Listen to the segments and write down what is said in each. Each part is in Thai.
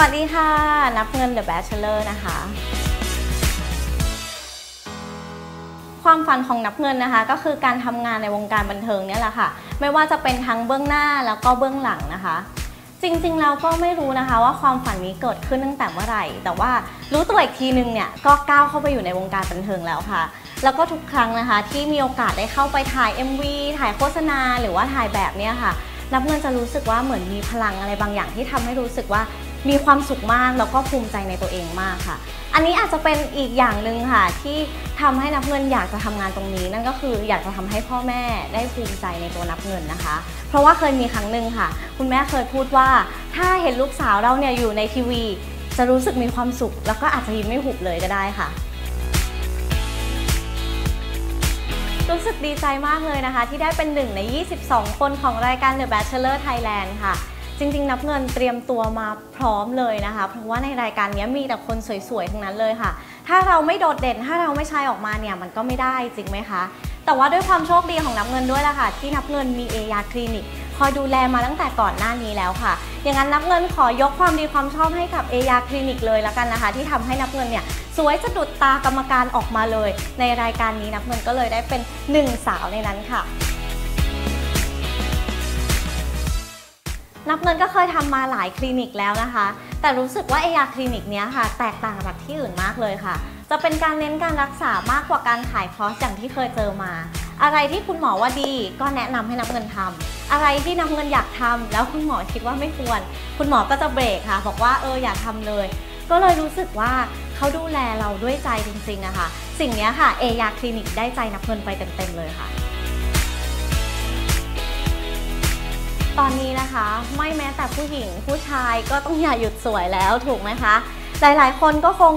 วัสดีค่ะ นับเงิน The Bachelor นะคะ ความฝันของนับเงินนะคะ ก็คือการทำงานในวงการบันเทิงเนี่ยแหละค่ะ ไม่ว่าจะเป็นทั้งเบื้องหน้าแล้วก็เบื้องหลังนะคะ จริงๆเราก็ไม่รู้นะคะว่าความฝันนี้เกิดขึ้นตั้งแต่เมื่อไหร่ แต่ว่ารู้ตัวอีกทีนึงเนี่ยก็ก้าวเข้าไปอยู่ในวงการบันเทิงแล้วค่ะ แล้วก็ทุกครั้งนะคะที่มีโอกาสได้เข้าไปถ่าย MV ถ่ายโฆษณา หรือว่าถ่ายแบบเนี่ยค่ะนับเงินจะรู้สึกว่าเหมือนมีพลังอะไรบางอย่างที่ทำให้รู้สึกว่า มีความสุขมากแล้วก็ภูมิใจในตัวเองมากค่ะ อันนี้อาจจะเป็นอีกอย่างหนึ่งค่ะ ที่ทำให้นับเงินอยากจะทำงานตรงนี้ นั่นก็คืออยากจะทำให้พ่อแม่ได้ภูมิใจในตัวนับเงินนะคะ เพราะว่าเคยมีครั้งหนึ่งค่ะ คุณแม่เคยพูดว่า ถ้าเห็นลูกสาวเราเนี่ยอยู่ในทีวี จะรู้สึกมีความสุข แล้วก็อาจจะยิ้มไม่หุบเลยก็ได้ค่ะรู้สึกดีใจมากเลยนะคะ ที่ได้เป็นหนึ่งใน 22 คนของรายการ The Bachelor Thailand ค่ะ จริงๆ นับเงินเตรียมตัวมาพร้อมเลยนะคะ เพราะว่าในรายการนี้มีแต่คนสวยๆ ทั้งนั้นเลยค่ะ ถ้าเราไม่โดดเด่น ถ้าเราไม่ใช่ออกมาเนี่ยมันก็ไม่ได้จริงไหมคะ แต่ว่าด้วยความโชคดีของนับเงินด้วยล่ะค่ะ ที่นับเงินมีเอยาคลินิกคอยดูแลมาตั้งแต่ก่อนหน้านี้แล้วค่ะ อย่างนั้นนับเงินขอยกความดีความชอบให้กับเอยาคลินิกเลยละกันนะคะ ที่ทำให้นับเงินเนี่ยสวยสะดุดตากรรมการออกมาเลย ในรายการนี้นับเงินก็เลยได้เป็นหนึ่งสาวในนั้นค่ะ นับเงินก็เคยทำมาหลายคลินิกแล้วนะคะ แต่รู้สึกว่าเอยาคลินิกเนี้ยค่ะ แตกต่างจากที่อื่นมากเลยค่ะ จะเป็นการเน้นการรักษามากกว่าการขายคอร์สอย่างที่เคยเจอมา อะไรที่คุณหมอว่าดีก็แนะนำให้นับเงินทำอะไรที่นับเงินอยากทำแล้วคุณหมอคิดว่าไม่ควร คุณหมอก็จะเบรกค่ะ บอกว่าเอออย่าทำเลย ก็เลยรู้สึกว่าเขาดูแลเราด้วยใจจริงๆอะค่ะสิ่งนี้ค่ะเอยาคลินิกได้ใจนับเงินไปเต็มๆเลยค่ะ ตอนนี้นะคะ ไม่แม้แต่ผู้หญิงผู้ชายก็ต้องอย่าหยุดสวยแล้วถูกไหมคะ หลายๆ คนก็คง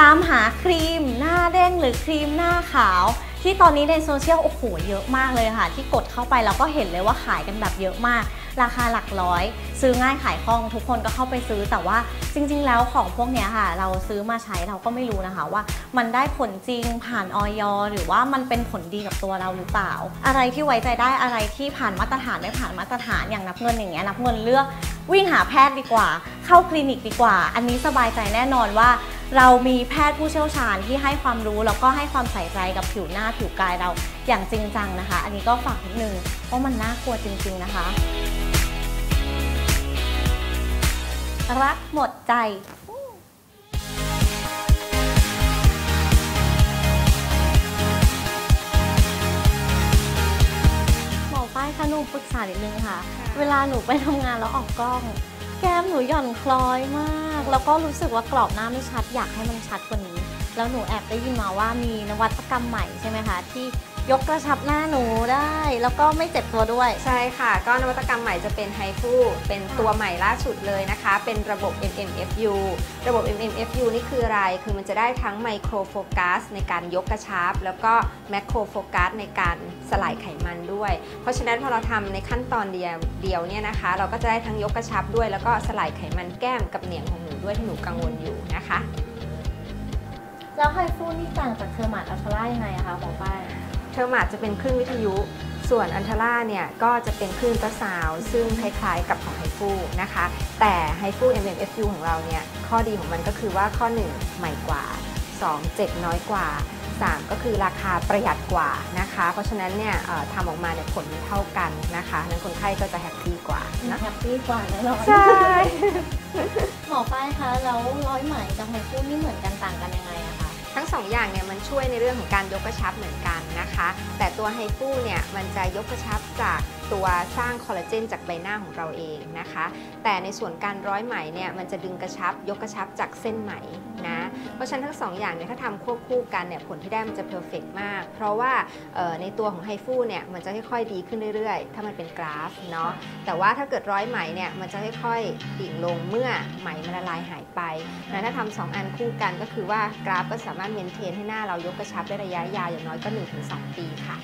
ตามหาครีม หน้าเด้งหรือครีมหน้าขาว ที่ตอนนี้ในโซเชียลโอ้โหเยอะมากเลยค่ะ ที่กดเข้าไปเราก็เห็นเลยว่าขายกันแบบเยอะมาก ราคาหลักร้อย ซื้อง่ายขายคล่องทุกคนก็เข้าไปซื้อแต่ว่าจริง ๆ แล้วของพวกนี้ค่ะ เราซื้อมาใช้เราก็ไม่รู้นะคะว่า มันได้ผลจริงผ่านออยหรือว่ามันเป็นผลดีกับตัวเราหรือเปล่า อะไรที่ไว้ใจได้อะไรที่ผ่านมาตรฐานไม่ผ่านมาตรฐานอย่างนับเงินอย่างเงี้ยนับเงินเลือกวิ่งหาแพทย์ดีกว่า เข้าคลินิกดีกว่า อันนี้สบายใจแน่นอนว่า เรามีแพทย์ผู้เชี่ยวชาญที่ให้ความรู้แล้วก็ให้ความใส่ใจกับผิวหน้าผิวกายเราอย่างจริงจังนะคะ อันนี้ก็ฝากนิดนึงเพราะมันน่ากลัวจริง ๆ นะคะ รักหมดใจหมอป้ายคะหนูปรึกษานิดนึงค่ะ เวลาหนูไปทำงานแล้วออกกล้อง แก้มหนูหย่อนคล้อยมาก แล้วก็รู้สึกว่ากรอบหน้าไม่ชัด อยากให้มันชัดกว่านี้ แล้วหนูแอบได้ยินมาว่ามีนวัตกรรมใหม่ใช่ไหมคะที่ ยกกระชับหน้าหนูได้ แล้วก็ไม่เจ็บตัวด้วย ใช่ค่ะ ก็นวัตกรรมใหม่จะเป็นไฮฟูเป็นตัวใหม่ล่าสุดเลยนะคะ เป็นระบบ MMFU ระบบ MMFU นี่คืออะไร คือมันจะได้ทั้งไมโครโฟกัสในการยกกระชับ แล้วก็แมคโครโฟกัสในการสลายไขมันด้วย เพราะฉะนั้นพอเราทำในขั้นตอนเดียวเดียวเนี่ยนะคะ เราก็จะได้ทั้งยกกระชับด้วย แล้วก็สลายไขมันแก้มกับเหนียงของหนูด้วยที่หนูกังวลอยู่นะคะแล้วไฮฟูนี่ต่างจากเทอร์มาดอัลตรายังไงอะคะหมอป้าย เทอร์มาจะเป็นคลื่นวิทยุ ส่วนอันทราเนี่ยก็จะเป็นคลื่นประสาว ซึ่งคล้ายๆกับของไฮฟูนะคะ แต่ไฮฟู MMFU ของเราเนี่ยข้อดีของมันก็คือว่าข้อ 1 ใหม่กว่า 2 เจ็บน้อยกว่า 3 ก็คือราคาประหยัดกว่านะคะ เพราะฉะนั้นเนี่ยเอ่อทำออกมาเนี่ยผลมันเท่ากันนะคะนั้นคนไข้ก็จะแฮปปี้กว่านะแฮปปี้กว่าแน่นอนใช่หมอป้ายคะแล้วร้อยไหมกับไฮฟูนี่เหมือนกันต่างกันยังไงอะคะ ทั้งสองอย่างเนี่ยมันช่วยในเรื่องของการยกกระชับเหมือนกันนะคะ แต่ตัวไฮฟูเนี่ยมันจะยกกระชับจาก ตัวสร้างคอลลาเจนจากใบหน้าของเราเองนะคะ แต่ในส่วนการร้อยไหมเนี่ยมันจะดึงกระชับ ยกกระชับจากเส้นไหมนะ เพราะฉะนั้นทั้งสองอย่างเนี่ยถ้าทำควบคู่กันเนี่ยผลที่ได้มันจะเพอร์เฟกมาก เพราะว่าในตัวของไฮฟูเนี่ยมันจะค่อยๆดีขึ้นเรื่อยๆ ถ้ามันเป็นกราฟเนาะ แต่ว่าถ้าเกิดร้อยไหมเนี่ยมันจะค่อยๆดิ่งลงเมื่อไหมมันละลายหายไปแล้วถ้าทำสองอันคู่กันก็คือว่ากราฟก็สามารถเมนเทนให้หน้าเรายกกระชับได้ระยะยาวอย่างน้อยก็ 1-2 ปีค่ะ